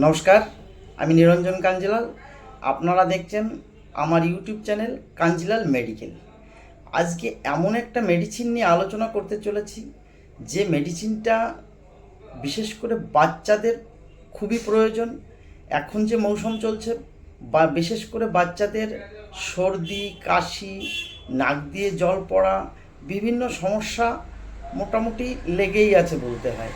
নমস্কার, আমি নিরঞ্জন কাঞ্জিলাল। আপনারা দেখছেন আমার ইউটিউব চ্যানেল কাঞ্জিলাল মেডিকেল। আজকে এমন একটা মেডিসিন নিয়ে আলোচনা করতে চলেছি, যে মেডিসিনটা বিশেষ করে বাচ্চাদের খুবই প্রয়োজন। এখন যে মৌসুম চলছে, বা বিশেষ করে বাচ্চাদের সর্দি, কাশি, নাক দিয়ে জল পড়া, বিভিন্ন সমস্যা মোটামুটি লেগেই আছে বলতে হয়।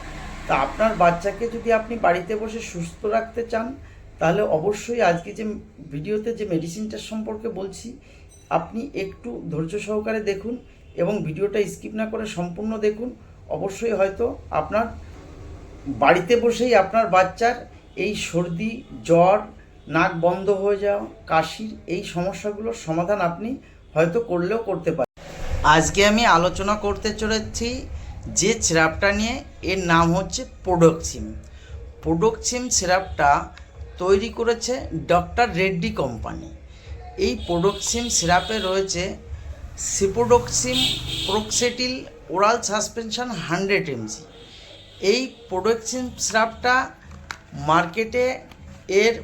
তা আপনার বাচ্চাকে যদি আপনি বাড়িতে বসে সুস্থ রাখতে চান, তাহলে অবশ্যই আজকে যে ভিডিওতে যে মেডিসিনটার সম্পর্কে বলছি, আপনি একটু ধৈর্য সহকারে দেখুন এবং ভিডিওটা স্কিপ না করে সম্পূর্ণ দেখুন। অবশ্যই হয়তো আপনার বাড়িতে বসেই আপনার বাচ্চার এই সর্দি, জ্বর, নাক বন্ধ হয়ে যাওয়া, কাশির এই সমস্যাগুলোর সমাধান আপনি হয়তো করলেও করতে পারেন। আজকে আমি আলোচনা করতে চলেছি যে সিরাপটা নিয়ে এর নাম হচ্ছে প্রোডক্সিম প্রোডক্সিম সিরাপটা তৈরি করেছে ডক্টর রেড্ডি কোম্পানি। এই প্রোডক্সিম সিরাপে রয়েছে cefpodoxime proxetil oral suspension hundred MG এই প্রোডক্সিম সিরাপটা মার্কেটে এর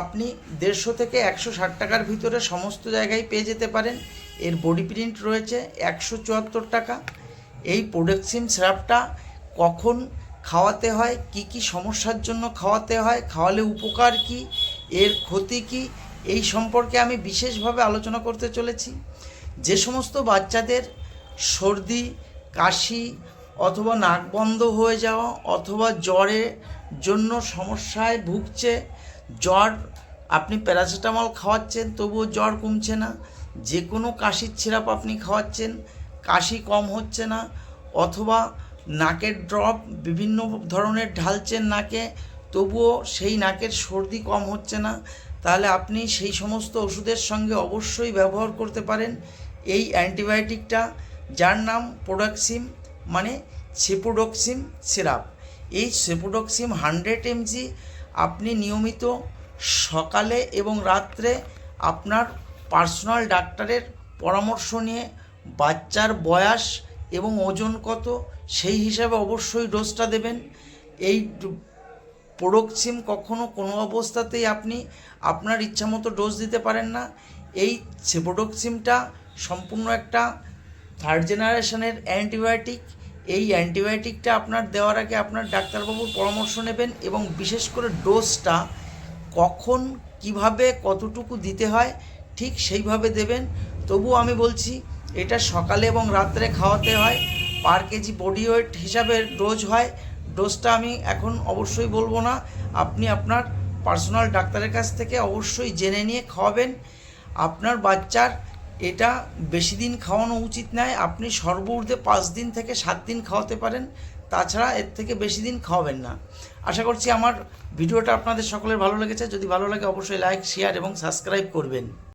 আপনি দেড়শো থেকে একশো ষাট টাকার ভিতরে সমস্ত জায়গায় পেয়ে যেতে পারেন। এর বডি প্রিন্ট রয়েছে একশো চুয়াত্তর টাকা। এই প্রোডাক্সিম সিরাপটা কখন খাওয়াতে হয়, কি কি সমস্যার জন্য খাওয়াতে হয়, খাওয়ালে উপকার কি, এর ক্ষতি কি, এই সম্পর্কে আমি বিশেষভাবে আলোচনা করতে চলেছি। যে সমস্ত বাচ্চাদের সর্দি, কাশি অথবা নাক বন্ধ হয়ে যাওয়া অথবা জ্বরের জন্য সমস্যায় ভুগছে, জ্বর আপনি প্যারাসিটামল খাওয়াচ্ছেন তবুও জ্বর কমছে না, যে কোনো কাশির সিরাপ আপনি খাওয়াচ্ছেন কাশি কম হচ্ছে না, অথবা নাকের ড্রপ বিভিন্ন ধরনের ঢালছেন নাকে, তবুও সেই নাকের সর্দি কম হচ্ছে না। তাহলে আপনি সেই সমস্ত ওষুধের সঙ্গে অবশ্যই ব্যবহার করতে পারেন। এই অ্যান্টিবায়োটিকটা, যার নাম প্রোডাক্সিম মানে সেপোডক্সিম সিরাপ। এই সেপোডক্সিম হান্ড্রেড এমজি আপনি নিয়মিত সকালে এবং রাত্রে আপনার পার্সোনাল ডাক্তারের পরামর্শ নিয়ে বাচ্চার বয়স এবং ওজন কত, সেই হিসাবে অবশ্যই ডোজটা দেবেন। এই প্রোডক্সিম কখনো কোনো অবস্থাতেই আপনি আপনার ইচ্ছামতো ডোজ দিতে পারেন না। এই সেপোডক্সিমটা সম্পূর্ণ একটা থার্ড জেনারেশনের অ্যান্টিবায়োটিক এই অ্যান্টিবায়োটিকটা আপনার দেওয়ার আগে আপনার ডাক্তারবাবুর পরামর্শ নেবেন এবং বিশেষ করে ডোজটা কখন, কীভাবে, কতটুকু দিতে হয়, ঠিক সেইভাবে দেবেন। তবুও আমি বলছি এটা সকালে এবং রাত্রে খাওয়াতে হয়, পার কেজি বডি ওয়েট হিসাবে ডোজ হয়। ডোজটা আমি এখন অবশ্যই বলব না, আপনি আপনার পার্সোনাল ডাক্তারের কাছ থেকে অবশ্যই জেনে নিয়ে খাওয়াবেন। আপনার বাচ্চার এটা বেশি দিন খাওয়ানো উচিত নয়, আপনি সর্বঊর্ধ্বে পাঁচ দিন থেকে সাত দিন খাওয়াতে পারেন, তাছাড়া এর থেকে বেশি দিন খাওয়াবেন না। আশা করছি আমার ভিডিওটা আপনাদের সকলের ভালো লেগেছে, যদি ভালো লাগে অবশ্যই লাইক, শেয়ার এবং সাবস্ক্রাইব করবেন।